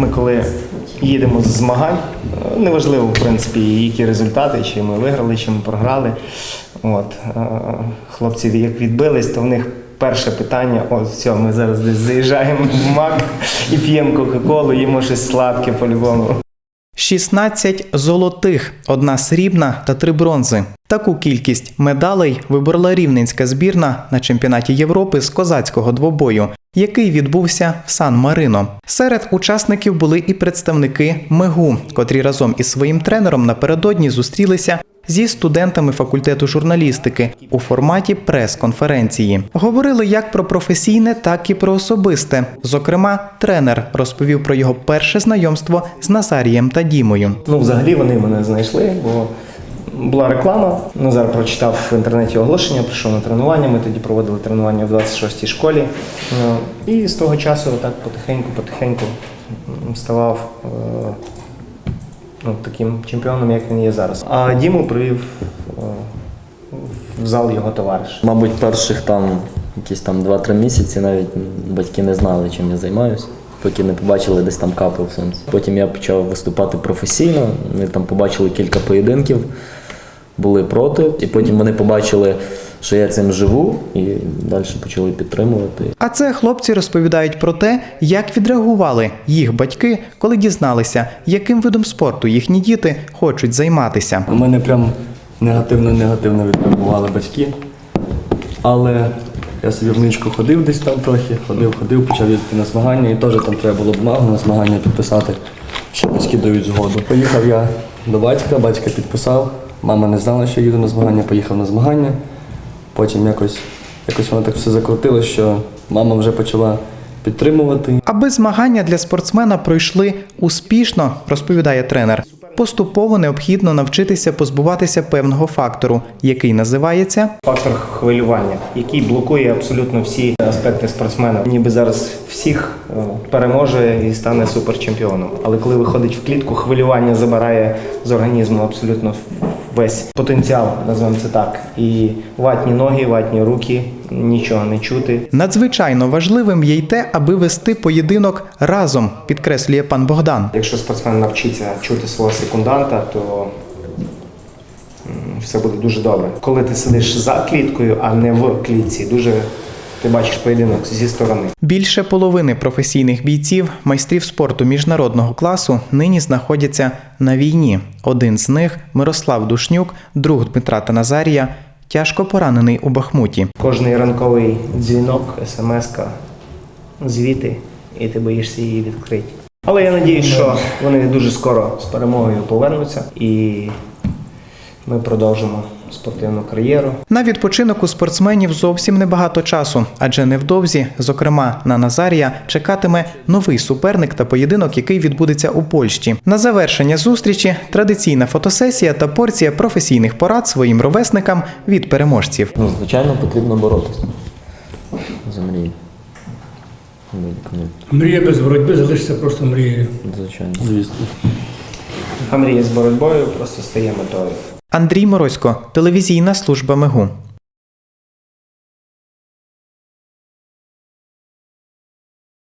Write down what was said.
Ми коли їдемо з змагань, е, неважливо, в принципі, які результати, чи ми виграли, чи ми програли. От, е, хлопці як відбились, то в них перше питання: от все, ми зараз десь заїжджаємо в мак і п'ємо Кока-Колу, їмо щось сладке по-любому. 16 золотих, одна срібна та три бронзи. Таку кількість медалей виборола рівненська збірна на чемпіонаті Європи з козацького двобою, який відбувся в Сан-Марино. Серед учасників були і представники МЕГУ, котрі разом із своїм тренером напередодні зустрілися зі студентами факультету журналістики у форматі прес-конференції. Говорили як про професійне, так і про особисте. Зокрема, тренер розповів про його перше знайомство з Назарієм та Дімою. Ну, взагалі вони мене знайшли, бо була реклама. Назар прочитав в інтернеті оголошення, прийшов на тренування. Ми тоді проводили тренування в 26-й школі. Ну, І з того часу так потихеньку-потихеньку ставав е, ну, таким чемпіоном, як він є зараз. А Діму привів е, в зал його товариш. Мабуть, перших там якісь там 2-3 місяці навіть батьки не знали, чим я займаюся, поки не побачили десь там капи в сонці. Потім я почав виступати професійно. Вони там побачили кілька поєдинків, були проти, і потім вони побачили, що я цим живу, і далі почали підтримувати. А це хлопці розповідають про те, як відреагували їх батьки, коли дізналися, яким видом спорту їхні діти хочуть займатися. У мене прям негативно-негативно відреагували батьки. Але я собі в ничку ходив десь там трохи, ходив, ходив, почав їздити на змагання, і теж там треба було бумагу на змагання підписати, що батьки дають згоду. Поїхав я до батька, батька підписав, мама не знала, що їду на змагання, поїхав на змагання. Потім якось, якось воно так все закрутилось, що мама вже почала підтримувати. Аби змагання для спортсмена пройшли успішно, розповідає тренер. Поступово необхідно навчитися позбуватися певного фактору, який називається Фактор хвилювання, який блокує абсолютно всі аспекти спортсмена. Ніби зараз всіх е, переможе і стане суперчемпіоном. Але коли виходить в клітку, хвилювання забирає з організму абсолютно весь потенціал, називаємо це так. І ватні ноги, ватні руки, нічого не чути. надзвичайно важливим є й те, аби вести поєдинок разом, підкреслює пан Богдан. Якщо спортсмен навчиться чути свого секунданта, то все буде дуже добре. Коли ти сидиш за кліткою, а не в клітці, дуже ти бачиш поєдинок зі сторони. Більше половини професійних бійців, майстрів спорту міжнародного класу, нині знаходяться на війні. Один з них Мирослав Душнюк, друг Дмитра та Назарія, тяжко поранений у Бахмуті. Кожний ранковий дзвінок, смс-ка, звіти, і ти боїшся її відкрити. Але я надіюсь, що вони дуже скоро з перемогою повернуться і ми продовжимо спортивну кар'єру. На відпочинок у спортсменів зовсім небагато часу, адже невдовзі, зокрема на Назарія, чекатиме новий суперник та поєдинок, який відбудеться у Польщі. На завершення зустрічі традиційна фотосесія та порція професійних порад своїм ровесникам від переможців. Ну, звичайно, потрібно боротися за мрії. Мрія без боротьби залишиться просто мрією. Звичайно. Звісно. А мрія з боротьбою просто стає метою. Андрій Морозько, телевізійна служба Мегу.